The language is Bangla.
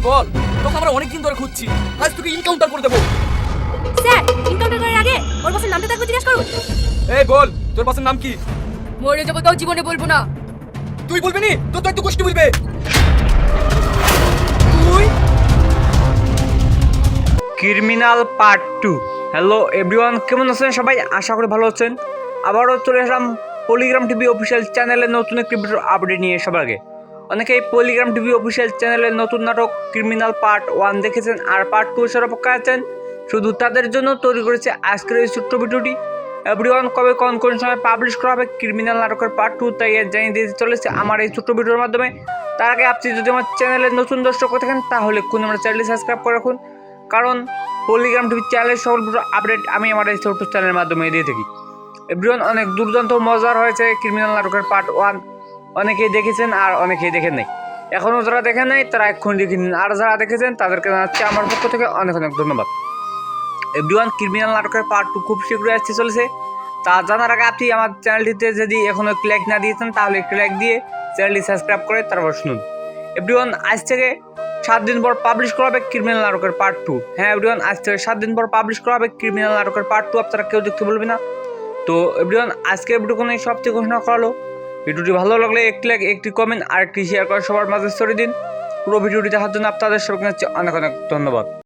তুই বল তোকে আমরা অনেকদিন ধরে খুঁজছি। আজ তোকে ইনকাউন্টার করে দেবো। স্যার ইনকাউন্টার করার আগে ওর বসের নামটা তারপর জিজ্ঞেস করুন। এই বল তোর বাসের নাম কি? মরে যাব তাও জীবনে বলব না। তুই বলবি নি? তোর তো একটু গোষ্ঠী বলবে। তুই? Criminal part two hello everyone কেমন আছেন সবাই? আশা করি ভালো আছেন। আবারও চলে আসলাম পলিগ্রাম টিভি অফিসিয়াল চ্যানেলে নতুন একটি ভিডিও আপডেট নিয়ে সবার আগে। অনেকেই পলিগ্রাম টিভি অফিসিয়াল চ্যানেলের নতুন নাটক ক্রিমিনাল পার্ট ওয়ান দেখেছেন আর পার্ট টু এসের অপেক্ষা আছেন। শুধু তাদের জন্য তৈরি করেছে আজকের এই ছোট্ট ভিডিওটি। এভরিওয়ান কবে কোন কোন সময় পাবলিশ করা হবে ক্রিমিনাল নাটকের পার্ট টু তাই জানিয়ে দিতে চলেছে আমার এই ছোট্ট ভিডিওর মাধ্যমে। তার আগে আপনি যদি আমার চ্যানেলের নতুন দর্শক থাকেন, তাহলে কোন আমার চ্যানেলটি সাবস্ক্রাইব করে রাখুন। কারণ পলিগ্রাম টিভি চ্যানেলের সকল আপডেট আমি আমার এই ছোট্ট চ্যানেলের মাধ্যমে দিয়ে থাকি। এভরিওয়ান অনেক দুর্দান্ত মজার হয়েছে ক্রিমিনাল নাটকের পার্ট ওয়ান অনেকেই দেখেছেন আর অনেকেই দেখেন নাই। এখনও যারা দেখেন নাই, তারা এক্ষুনি দেখে নিন। আর যারা দেখেছেন, তাদেরকে জানাচ্ছি আমার পক্ষ থেকে অনেক অনেক ধন্যবাদ। এভরিওয়ান ক্রিমিনাল নাটকের পার্ট টু খুব শীঘ্রই আসতে চলেছে। তা জানার আগে আপনি আমার চ্যানেলটিতে যদি এখনও একটি লাইক না দিয়েছেন, তাহলে একটি লাইক দিয়ে চ্যানেলটি সাবস্ক্রাইব করে তারপর শুনুন। এভরিওয়ান আজ থেকে সাত দিন পর পাবলিশ করা হবে ক্রিমিনাল নাটকের পার্ট টু হ্যাঁ এভরিওয়ান আজ থেকে সাত দিন পর পাবলিশ করা হবে ক্রিমিনাল নাটকের পার্ট টু আপনারা কেউ দেখতে বলবে না। তো এভরিওয়ান আজকের ভিডিও কোনো সবচেয়ে ঘোষণা করালো ভিডিওটি ভালো লাগলে একটি লাইক একটি কমেন্ট আর একটি শেয়ার করে সবার মাঝে ছড়িয়ে দিন। পুরো ভিডিওটি দেখার জন্য আপনাদের সবাইকে অনেক অনেক ধন্যবাদ।